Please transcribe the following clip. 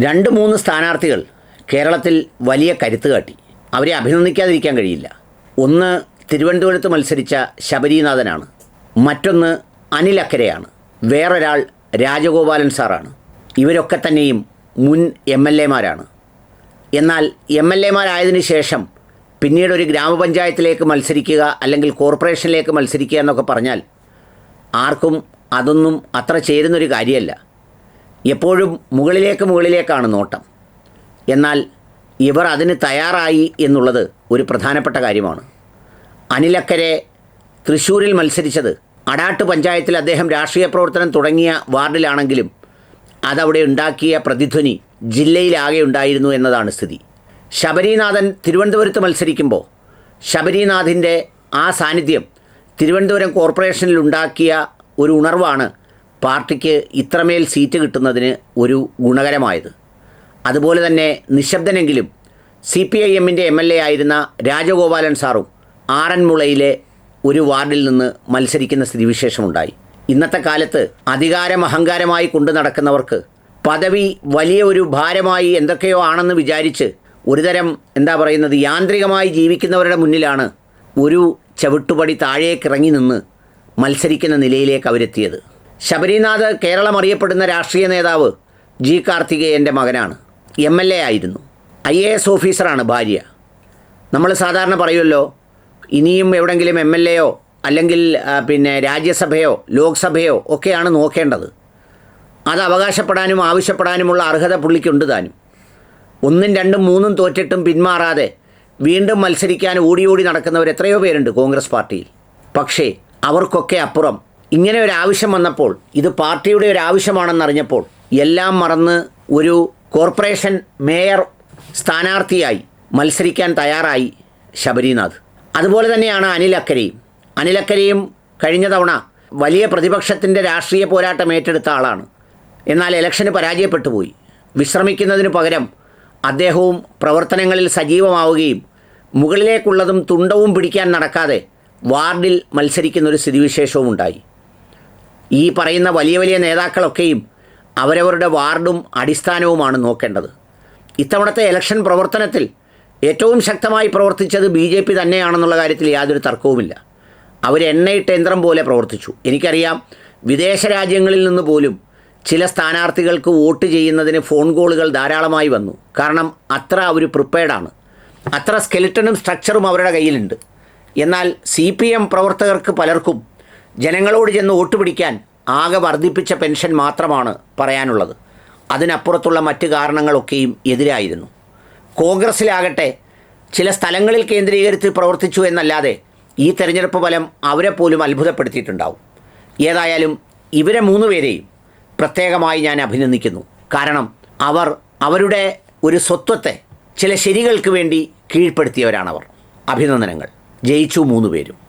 രണ്ട് മൂന്ന് സ്ഥാനാർത്ഥികൾ കേരളത്തിൽ വലിയ കരുത്ത് കാട്ടി. അവരെ അഭിനന്ദിക്കാതിരിക്കാൻ കഴിയില്ല. ഒന്ന് തിരുവനന്തപുരത്ത് മത്സരിച്ച ശബരീനാഥനാണ്. മറ്റൊന്ന് അനിൽ അക്കരയാണ്. വേറൊരാൾ രാജഗോപാലൻ സാറാണ്. ഇവരൊക്കെ തന്നെയും മുൻ എം എൽ എമാരാണ്. എന്നാൽ എം എൽ എമാരായതിനു ശേഷം പിന്നീട് ഒരു ഗ്രാമപഞ്ചായത്തിലേക്ക് മത്സരിക്കുക അല്ലെങ്കിൽ കോർപ്പറേഷനിലേക്ക് മത്സരിക്കുക എന്നൊക്കെ പറഞ്ഞാൽ ആർക്കും അതൊന്നും അത്ര ചേരുന്നൊരു കാര്യമല്ല. എപ്പോഴും മുകളിലേക്ക് മുകളിലേക്കാണ് നോട്ടം. എന്നാൽ ഇവർ അതിന് തയ്യാറായി എന്നുള്ളത് ഒരു പ്രധാനപ്പെട്ട കാര്യമാണ്. അനിലക്കരെ തൃശ്ശൂരിൽ മത്സരിച്ചത് അടാട്ട് പഞ്ചായത്തിൽ അദ്ദേഹം രാഷ്ട്രീയ പ്രവർത്തനം തുടങ്ങിയ വാർഡിലാണെങ്കിലും അതവിടെ ഉണ്ടാക്കിയ പ്രതിധ്വനി ജില്ലയിലാകെ ഉണ്ടായിരുന്നു എന്നതാണ് സ്ഥിതി. ശബരിനാഥൻ തിരുവനന്തപുരത്ത് മത്സരിക്കുമ്പോൾ ശബരിനാഥിന്റെ ആ സാന്നിധ്യം തിരുവനന്തപുരം കോർപ്പറേഷനിൽ ഉണ്ടാക്കിയ ഒരു ഉണർവാണ് പാർട്ടിക്ക് ഇത്രമേൽ സീറ്റ് കിട്ടുന്നതിന് ഒരു ഗുണകരമായത്. അതുപോലെ തന്നെ നിശബ്ദനെങ്കിലും സി പി ഐ എമ്മിന്റെ എം എൽ എ ആയിരുന്ന രാജഗോപാലൻ സാറും ആറന്മുളയിലെ ഒരു വാർഡിൽ നിന്ന് മത്സരിക്കുന്ന സ്ഥിതിവിശേഷമുണ്ടായി. ഇന്നത്തെ കാലത്ത് അധികാരം അഹങ്കാരമായി കൊണ്ടു നടക്കുന്നവർക്ക് പദവി വലിയ ഒരു ഭാരമായി എന്തൊക്കെയോ ആണെന്ന് വിചാരിച്ച് ഒരുതരം എന്താ പറയുന്നത് യാന്ത്രികമായി ജീവിക്കുന്നവരുടെ മുന്നിലാണ് ഒരു ചവിട്ടുപടി താഴേക്കിറങ്ങി നിന്ന് മത്സരിക്കുന്ന നിലയിലേക്ക് അവരെത്തിയത്. ശബരിനാഥ് കേരളം അറിയപ്പെടുന്ന രാഷ്ട്രീയ നേതാവ് ജി കാർത്തികേയന്റെ മകനാണ്. എം എൽ എ ആയിരുന്നു. ഐ എ എസ് ഓഫീസറാണ് ഭാര്യ. നമ്മൾ സാധാരണ പറയുമല്ലോ ഇനിയും എവിടെങ്കിലും എം എൽ എയോ അല്ലെങ്കിൽ പിന്നെ രാജ്യസഭയോ ലോക്സഭയോ ഒക്കെയാണ് നോക്കേണ്ടത്. അത് അവകാശപ്പെടാനും ആവശ്യപ്പെടാനുമുള്ള അർഹത പുള്ളിക്കുണ്ട് താനും. ഒന്നും രണ്ടും മൂന്നും തോറ്റിട്ടും പിന്മാറാതെ വീണ്ടും മത്സരിക്കാൻ ഓടി ഓടി നടക്കുന്നവർ എത്രയോ പേരുണ്ട് കോൺഗ്രസ് പാർട്ടിയിൽ. പക്ഷേ അവർക്കൊക്കെ അപ്പുറം ഇങ്ങനെ ഒരു ആവശ്യം വന്നപ്പോൾ ഇത് പാർട്ടിയുടെ ഒരു ആവശ്യമാണെന്നറിഞ്ഞപ്പോൾ എല്ലാം മറന്ന് ഒരു കോർപ്പറേഷൻ മേയർ സ്ഥാനാർത്ഥിയായി മത്സരിക്കാൻ തയ്യാറായി ശബരിനാഥ്. അതുപോലെ തന്നെയാണ് അനിലക്കരയും അനിലക്കരയും കഴിഞ്ഞ തവണ വലിയ പ്രതിപക്ഷത്തിന്റെ രാഷ്ട്രീയ പോരാട്ടം ഏറ്റെടുത്ത ആളാണ്. എന്നാൽ ഇലക്ഷന് പരാജയപ്പെട്ടു പോയി വിശ്രമിക്കുന്നതിന് പകരം അദ്ദേഹവും പ്രവർത്തനങ്ങളിൽ സജീവമാവുകയും മുകളിലേക്കുള്ളതും തുണ്ടവും പിടിക്കാൻ നടക്കാതെ വാർഡിൽ മത്സരിക്കുന്ന ഒരു സ്ഥിതിവിശേഷവും ഉണ്ടായി ഈ പറയുന്ന വലിയ വലിയ നേതാക്കളൊക്കെയും അവരവരുടെ വാർഡും അടിസ്ഥാനവുമാണ് നോക്കേണ്ടത്. ഇത്തവണത്തെ ഇലക്ഷൻ പ്രവർത്തനത്തിൽ ഏറ്റവും ശക്തമായി പ്രവർത്തിച്ചത് ബി ജെ പി തന്നെയാണെന്നുള്ള കാര്യത്തിൽ യാതൊരു തർക്കവുമില്ല. അവർ എണ്ണയിട്ട യന്ത്രം പോലെ പ്രവർത്തിച്ചു. എനിക്കറിയാം വിദേശ രാജ്യങ്ങളിൽ നിന്ന് പോലും ചില സ്ഥാനാർത്ഥികൾക്ക് വോട്ട് ചെയ്യുന്നതിന് ഫോൺ കോളുകൾ ധാരാളമായി വന്നു. കാരണം അത്ര അവർ പ്രിപ്പയർഡാണ്. അത്ര സ്കെലിറ്റനും സ്ട്രക്ചറും അവരുടെ കയ്യിലുണ്ട്. എന്നാൽ സി പി എം പ്രവർത്തകർക്ക് പലർക്കും ജനങ്ങളോട് ചെന്ന് വോട്ട് പിടിക്കാൻ ആകെ വർദ്ധിപ്പിച്ച പെൻഷൻ മാത്രമാണ് പറയാനുള്ളത്. അതിനപ്പുറത്തുള്ള മറ്റ് കാരണങ്ങളൊക്കെയും എതിരായിരുന്നു. കോൺഗ്രസ്സിലാകട്ടെ ചില സ്ഥലങ്ങളിൽ കേന്ദ്രീകരിച്ച് പ്രവർത്തിച്ചു എന്നല്ലാതെ ഈ തെരഞ്ഞെടുപ്പ് ഫലം അവരെ പോലും അത്ഭുതപ്പെടുത്തിയിട്ടുണ്ടാവും. ഏതായാലും ഇവരെ മൂന്ന് പേരെയും പ്രത്യേകമായി ഞാൻ അഭിനന്ദിക്കുന്നു. കാരണം അവർ അവരുടെ ഒരു സ്വത്വത്തെ ചില ശരികൾക്ക് വേണ്ടി കീഴ്പ്പെടുത്തിയവരാണവർ. അഭിനന്ദനങ്ങൾ. ജയിച്ചു മൂന്ന് പേരും.